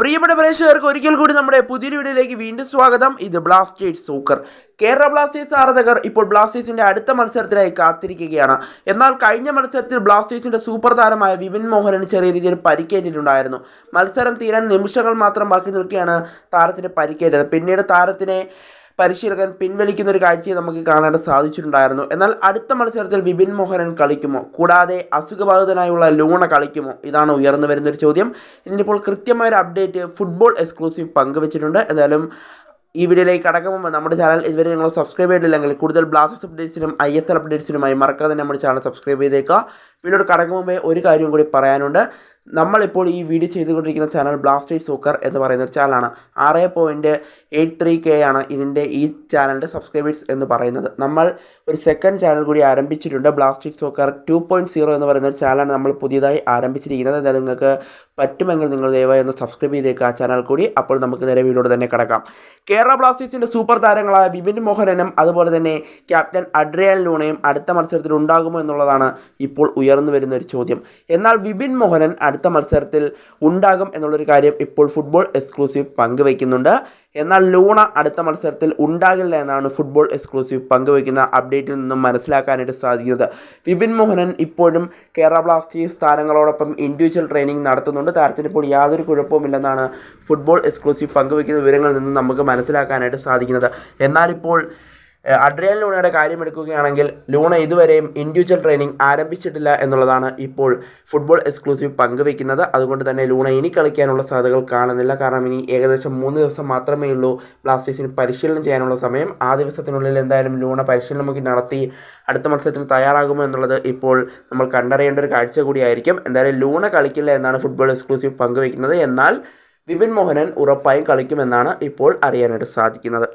പ്രിയപ്പെട്ട പ്രേക്ഷകർക്ക് ഒരിക്കൽ കൂടി നമ്മുടെ പുതിയൊരു വീഡിയോയിലേക്ക് വീണ്ടും സ്വാഗതം. ഇത് ബ്ലാസ്റ്റേഴ്സ് സൂക്കർ കേരള ബ്ലാസ്റ്റേഴ്സ് ആരാധകർ ഇപ്പോൾ ബ്ലാസ്റ്റേഴ്സിന്റെ അടുത്ത മത്സരത്തിനായി കാത്തിരിക്കുകയാണ്. എന്നാൽ കഴിഞ്ഞ മത്സരത്തിൽ ബ്ലാസ്റ്റേഴ്സിന്റെ സൂപ്പർ താരമായ വിപിൻ മോഹനന് ചെറിയ രീതിയിൽ പരിക്കേറ്റിട്ടുണ്ടായിരുന്നു. മത്സരം തീരാൻ നിമിഷങ്ങൾ മാത്രം ബാക്കി നിൽക്കുകയാണ് താരത്തിന് പരിക്കേറ്റത്. പിന്നീട് താരത്തിനെ പരിശീലകൻ പിൻവലിക്കുന്ന ഒരു കാഴ്ചയെ നമുക്ക് കാണാൻ സാധിച്ചിട്ടുണ്ടായിരുന്നു. എന്നാൽ അടുത്ത മത്സരത്തിൽ വിപിൻ മോഹനൻ കളിക്കുമോ? കൂടാതെ അസുഖബാധിതനായുള്ള ലൂണ കളിക്കുമോ? ഇതാണ് ഉയർന്നു വരുന്നൊരു ചോദ്യം. ഇതിനിപ്പോൾ കൃത്യമായ ഒരു അപ്ഡേറ്റ് ഫുട്ബോൾ എക്സ്ക്ലൂസീവ് പങ്കുവച്ചിട്ടുണ്ട്. എന്തായാലും ഈ വീഡിയോയിലേക്ക് കടക്കും മുമ്പ് നമ്മുടെ ചാനൽ ഇതുവരെ നിങ്ങൾ സബ്സ്ക്രൈബ് ചെയ്തിട്ടില്ലെങ്കിൽ കൂടുതൽ ബ്ലാസ്റ്റേഴ്സ് അപ്ഡേറ്റ്സിനും ഐ എസ് എൽ അപ്ഡേറ്റ്സിനുമായി മറക്കാതെ നമ്മുടെ ചാനൽ സബ്സ്ക്രൈബ് ചെയ്തേക്കുക. വീഡിയോയുടെ കടക്കും മുമ്പേ ഒരു കാര്യം കൂടി പറയാനുണ്ട്. നമ്മളിപ്പോൾ ഈ വീഡിയോ ചെയ്തുകൊണ്ടിരിക്കുന്ന ചാനൽ ബ്ലാസ്റ്റേഴ്സ് സൂക്കർ എന്ന് പറയുന്ന ഒരു ചാനലാണ് ആറ് പോയിന്റ് എയ്റ്റ് ത്രീ കെ ആണ് ഇതിന്റെ ഈ ചാനലിന്റെ സബ്സ്ക്രൈബേഴ്സ് എന്ന് പറയുന്നത്. നമ്മൾ ഒരു സെക്കൻഡ് ചാനൽ കൂടി ആരംഭിച്ചിട്ടുണ്ട്. ബ്ലാസ്റ്റേഴ്സ് സൂക്കർ ടു പോയിന്റ് സീറോ എന്ന് പറയുന്ന ഒരു ചാനലാണ് നമ്മൾ പുതിയതായി ആരംഭിച്ചിരിക്കുന്നത്. എന്നാൽ നിങ്ങൾക്ക് പറ്റുമെങ്കിൽ നിങ്ങൾ ദയവായി ഒന്ന് സബ്സ്ക്രൈബ് ചെയ്തേക്കുക ആ ചാനൽ കൂടി. അപ്പോൾ നമുക്ക് നേരെ വീഡിയോട് തന്നെ കിടക്കാം. കേരള ബ്ലാസ്റ്റേഴ്സിന്റെ സൂപ്പർ താരങ്ങളായ ബിപിൻ മോഹനനും അതുപോലെ തന്നെ ക്യാപ്റ്റൻ അഡ്രിയൽ ലൂണയും അടുത്ത മത്സരത്തിൽ ഉണ്ടാകുമോ എന്നുള്ളതാണ് ഇപ്പോൾ ഉയർന്നു വരുന്ന ഒരു ചോദ്യം. എന്നാൽ വിപിൻ മോഹനൻ അടുത്ത മത്സരത്തിൽ ഉണ്ടാകും എന്നുള്ളൊരു കാര്യം ഇപ്പോൾ ഫുട്ബോൾ എക്സ്ക്ലൂസീവ് പങ്കുവയ്ക്കുന്നുണ്ട്. എന്നാൽ ലൂണ അടുത്ത മത്സരത്തിൽ ഉണ്ടാകില്ല എന്നാണ് ഫുട്ബോൾ എക്സ്ക്ലൂസീവ് പങ്കുവയ്ക്കുന്ന അപ്ഡേറ്റിൽ നിന്നും മനസ്സിലാക്കാനായിട്ട് സാധിക്കുന്നത്. വിപിൻ മോഹനൻ ഇപ്പോഴും കേരള ബ്ലാസ്റ്റേഴ്സ് താരങ്ങളോടൊപ്പം ഇൻഡിവിജ്വൽ ട്രെയിനിങ് നടത്തുന്നുണ്ട്. താരത്തിന് ഇപ്പോൾ യാതൊരു കുഴപ്പവുമില്ലെന്നാണ് ഫുട്ബോൾ എക്സ്ക്ലൂസീവ് പങ്കുവയ്ക്കുന്ന വിവരങ്ങളിൽ നിന്നും നമുക്ക് മനസ്സിലാക്കാനായിട്ട് സാധിക്കുന്നത്. എന്നാൽ അഡ്രിയൽ ലൂണയുടെ കാര്യം എടുക്കുകയാണെങ്കിൽ ലൂണ ഇതുവരെയും ഇൻഡിവിജ്വൽ ട്രെയിനിങ് ആരംഭിച്ചിട്ടില്ല എന്നുള്ളതാണ് ഇപ്പോൾ ഫുട്ബോൾ എക്സ്ക്ലൂസീവ് പങ്കുവെക്കുന്നത് അതുകൊണ്ട് തന്നെ ലൂണ ഇനി കളിക്കാനുള്ള സാധ്യതകൾ കാണുന്നില്ല. കാരണം ഇനി ഏകദേശം മൂന്ന് ദിവസം മാത്രമേ ഉള്ളൂ ബ്ലാസ്റ്റേഴ്സിന് പരിശീലനം ചെയ്യാനുള്ള സമയം. ആ ദിവസത്തിനുള്ളിൽ എന്തായാലും ലൂണ പരിശീലനമൊക്കെ നടത്തി അടുത്ത മത്സരത്തിന് തയ്യാറാകുമോ എന്നുള്ളത് ഇപ്പോൾ നമ്മൾ കണ്ടറിയേണ്ട ഒരു കാഴ്ച കൂടിയായിരിക്കും. എന്തായാലും ലൂണ കളിക്കില്ല എന്നാണ് ഫുട്ബോൾ എക്സ്ക്ലൂസീവ് പങ്കുവെക്കുന്നത് എന്നാൽ വിപിൻ മോഹനൻ ഉറപ്പായും കളിക്കുമെന്നാണ് ഇപ്പോൾ അറിയാനായിട്ട് സാധിക്കുന്നത്.